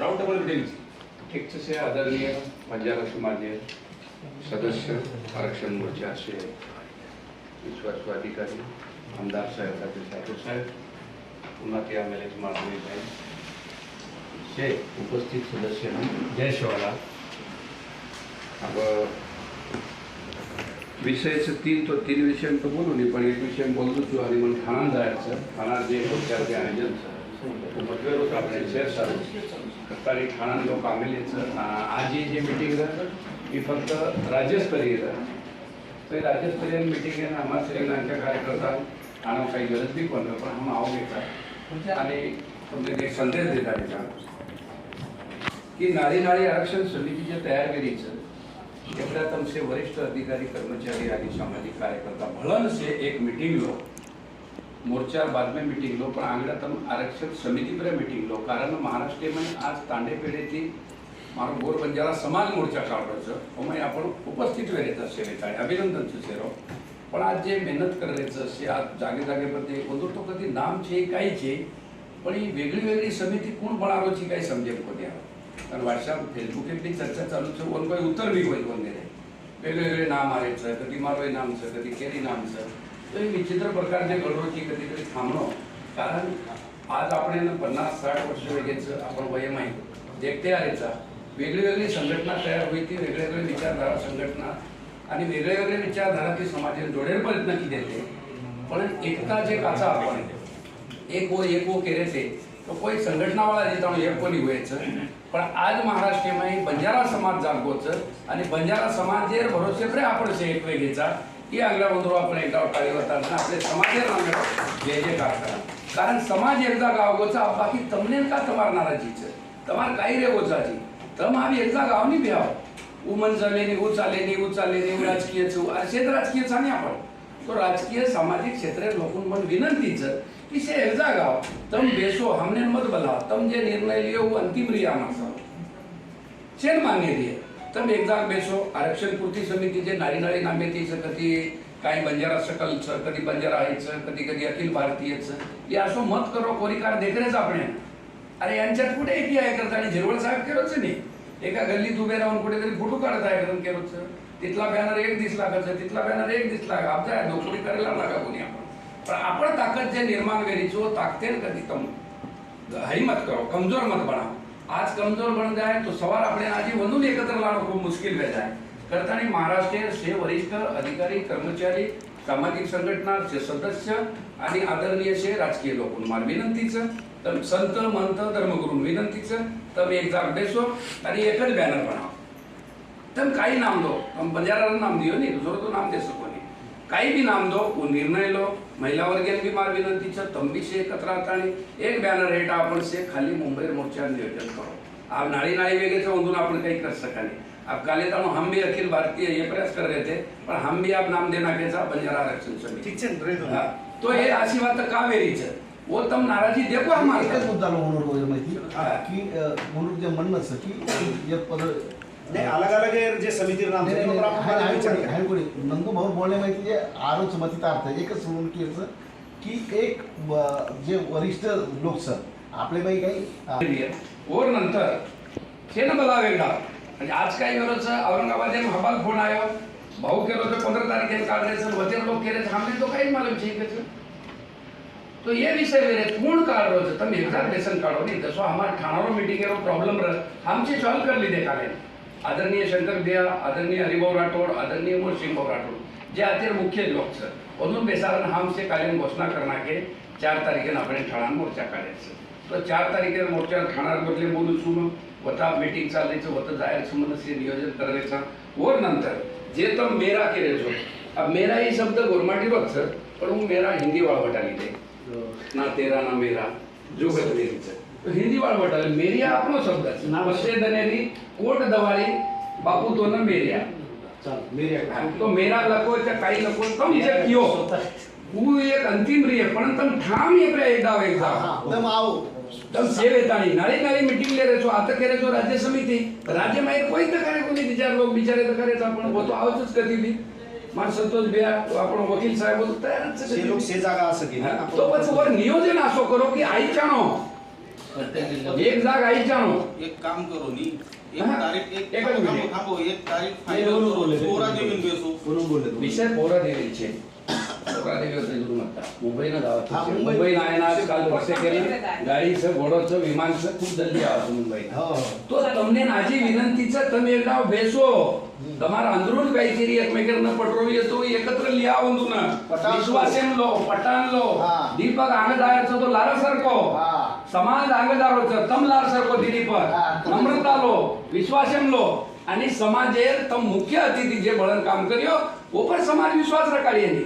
Round table meeting ठिकचे आदरणीय बंजारा समाजे सदस्य आरक्षण मोर्चाचे विश्वासू अधिकारी आमदार साहेब राजे ठाकूर साहेब पुन्हा ते एच माधवी साहेब से उपस्थित सदस्य जय शिवाला अब विषयाचं तीन तो तीन विषयांचं बोलू नाही पण एक विषय बोलतो तू आणि मग ठाणा जायचं ठाणा जे होत्या ते आयोजन मतभेद होता शेअर लोक आमेलीचं आज जे मिटिंग ही फक्त राज्यस्तरीय तर राज्यस्तरीय मिटिंग आहे आम्हा सगळ्यांच्या कार्यकर्ता आणि काही गरज नाही पण पण हा आव घेतात आणि एक संदेश देतात की नारी नारी आरक्षण समितीच्या तयार केलीचं एकदा तुमचे वरिष्ठ अधिकारी कर्मचारी आणि सामाजिक कार्यकर्ता भळन से एक मिटिंग लो मोर्चा बादमे मीटिंग लो पण आंगडा तम आरक्षण समितीपर्यंत मीटिंग लो कारण महाराष्ट्र म्हणजे आज तांडे पेढेची मार गोर बंजारा समाज मोर्चा काढायचं. म्हणजे आपण उपस्थित वेळेचा सेवेचा अभिनंदनचं सेरो पण आज जे मेहनत करायचं असे आज जागे जागेप्रती बोलू तो कधी नामचे काहीचे पण ही वेगळी वेगळी समिती कोण बळावची काही समजेल कोणी आहोत कारण व्हॉट्सअप फेसबुक इतनी चर्चा चालू छे वन कोई उत्तर बी होईल कोण देणे वेगवेगळे नाम आहेत सर कधी मारवे नाम सर कधी केरी नाम सर. તો એ વિચિત્ર પ્રકારની की કદી કદી થામણો आज आपण यांना पन्नास साठ वर्ष लगेच आपण वयम आहे देखते आलेचा वेगळी वेगळी संघटना तयार होईल ती वेगळे वेगळे विचारधारा संघटना आणि वेगळे वेगळे विचारधारा ती समाजाने जोडेल प्रयत्न देते पण एकता जे काचा आपण. एक वो एक हो वो केले ते तो कोई संघटना वाला नेता हूँ ये को नहीं हुए पर आज महाराष्ट्र में बंजारा समाज जागोच आणि बंजारा समाज जे भरोसे प्रे आपण से एक वेगळेचा की अंगला बंधू आपण एकदा टाळी वतात आपले समाजेर जे जे करतात कारण समाज एकदा गावगोचा बाकी तमने का तमार नाराजीच तमार काही रे गोचाची तम आम्ही एकदा नहीं बिहाव उमन झाले नि ऊ चाले नि ऊ चाले नि राजकीयच असेच राजकीयच आणि आपण तो राजकीय सामाजिक क्षेत्र लोकून पण विनंतीचं इसे ऐसा गाओ तुम बेसो हमने मत बला। तुम जे निर्णय लियो वो अंतिम रिया मासा चेन मान्य दिए। तुम एकदा बेसो आरक्षण पूर्ति समिति जे नारीनाळी नामे ती कधी काही बंजारा सकल सकलचं कधी बंजारा सर कधी कधी अखिल भारतीयचं या असो मत करो कोरिकार देखरेच आपण अरे यांच्यात कुठे एकी आहे करता? आणि झिरवळ साहेब केलंच नाही. एका गल्लीत उभे राहून कुठेतरी फोटो काढत आहे करून केलंच तिथला बॅनर एक दिसला का तिथला बॅनर एक दिसला का? आमचा नोकरी करायला लागा कोणी आपण? आपण ताकद जे निर्माण करी जो ताकतेन कधी कम हरी मत करो कमजोर मत बना. आज कमजोर बन जाए तो सवार अपने आजीवनून एकत्र लाना खूब मुश्किल रह जाए करताना महाराष्ट्र से वरिष्ठ अधिकारी कर्मचारी सामाजिक संघटनाचे सदस्य आणि आदरणीय से राजकीय लोकांना विनंतीच तर संत मंत धर्मगुरू विनंतीच तर एक जाग देसो आणि एकच बॅनर बनाव. तर काही नाम दो. बजाराला नाम दियो नी दुसरं तो नाम दे सको नाही काही बी नाम दो वो निर्णय लो महिला वर्गेल बी मार विनंतीचं तंबी से एकत्र आता आणि एक बॅनर हेठा आपण से खाली मुंबई मोर्चा नियोजन करो आप नाळी नाळी वेगेचं म्हणून आपण काही कर सका नाही अब काले ताणो हम भी अखिल भारतीय ये प्रयास कर रहे थे पर हम भी आप नाम देना कैसा बंजारा आरक्षण समिति ઠીક છે ને રહી દો. હા. તો એ આશી વાત કાવેરી છે वो तम नाराजी देखो एकच हमारा मुद्दा म्हणून वगैरे माहिती हा. की म्हणून जे म्हणणं असं की जे पद नहीं अलग अलग जे नंदू भाऊ बोलणे माहिती मतितार्थ एकच म्हणून एक जे वरिष्ठ आपले काही अं, नंतर वेगळा. म्हणजे आज काय औरंगाबाद एक हबाल फोन आयो. भाऊ केलो तर पंधरा तारीख काढायचं वचन लोक केले थांबले तो काही मला विषय तो ये विषय मेरे कोण काल रहो थे तब मेरे लेसन काढो नहीं दसो हमारे ठाणारो रो मीटिंग रो प्रॉब्लम सॉल्व कर ली देखा आदरणीय शंकर दिया आदरणीय हरिभाऊ राठौड़ आदरणीय अमर सिंह भाऊ राठौड़ जे आतिर मुख्य लोग सर उन्होंने बेसारण हम से कालीन घोषणा करना के चार तारीखे अपने ठाणा मोर्चा काढायचं. तो चार तारीखे मोर्चा ठाणार बदले बोलू सुन वता मीटिंग चालायचं वता जाहीर संबंधाचे नियोजन करायचं. और नंतर जे तो मेरा केले जो अब मेरा ही शब्द गोरमाटी बघ सर पण मेरा हिंदी वाळवट आली ते. हो. ना तेरा ना मेरा जुगत હિન્દી વાળો વર્ડ એટલે મેરિયા આપણો શબ્દ છે. નામ વસે દનેરી કોટ દવાળી બાપુ તો ને મેરિયા. ચાલો મેરિયા તો મેરા લખો એટલે કાઈ લખો તમે જે કયો હું એક અંતિમ રીએ પણ તમ ઠામ એ પ્રે એડાવ એક્ઝામ તમે આવો. તમ જે વેતાણી નાળી નાળી મીટિંગ લે રહે છો આ તો કરે છો રાજ્ય સમિતિ. રાજ્યમાં એ કોઈ તકારે કોઈ બીજા લોકો બિચારે તકારે તો પણ તો આવો જ કરતી હતી. મારે સંતોષ બે આપણો વકીલ સાહેબ તૈયાર જ છે તો પછી નિયોજન આશો કરો કે આઈ ચાણો एक जाग आईच्यानो एक काम करू नी एक हा. तारीख एक एकच थांबो, मिनिट. थांबो एक तारीख नाही, फायनल बोलून बोलले. कोरा देऊन बेसू म्हणून बोलले तुम्ही. विषय पोरा देवीचे पोरा देवी होते गुरुमाता मुंबईनं हा, गावात मुंबई- मुंबई नाही ना काल रस्ते केले गाडीचं घोडोचं विमानचं खूप जल्दी आवाज मुंबईत हो તો તમને નાજી વિનંતી છે તમે એકડા બેસો તમારા અંદરૂન કઈ કરી એકમેકરને પટરોવી તો એકત્ર લઈ આવંતુ ને પટાણ વિશ્વાસેન લો પટાણ લો હા. દીપક આંગદાર છે તો લારા સરકો હા સમાજ આંગદારો છે તમ લાર સરકો દીદી પર હા, તમે- નમ્રતા લો વિશ્વાસેમ લો અને સમાજે તમ મુખ્ય અતિથિ જે બળન કામ કર્યો वो पर समाज विश्वास रखाड़ी नहीं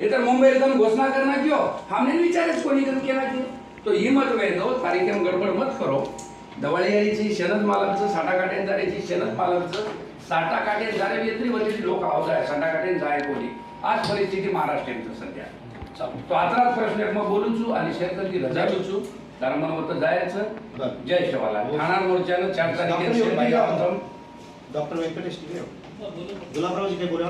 ये तर मुंबई एकदम घोषणा करना क्यों हमने नहीं विचारे कोणी करून केला की तो ही मत वेळतो कार्यक्रम गडबड मत करो दवाळीची शरद मालकचं साठा काटेन जाण्याची शरद मालकचं साठा काटेन जाणे वेतरी वरती लोक आवाज आहे साठा काटेन जाय कोणी आज परिस्थिती महाराष्ट्राची सध्या तो आत्राच प्रश्न एक मग बोलून छू आणि शेतकरी रजा घेऊ कारण मला होतं जायचं. जय शिवाला. ठाणा मोर्चानं चार डॉक्टर तारखेला डॉक्टर व्यंकटेश गुलाबरावजी काही बोला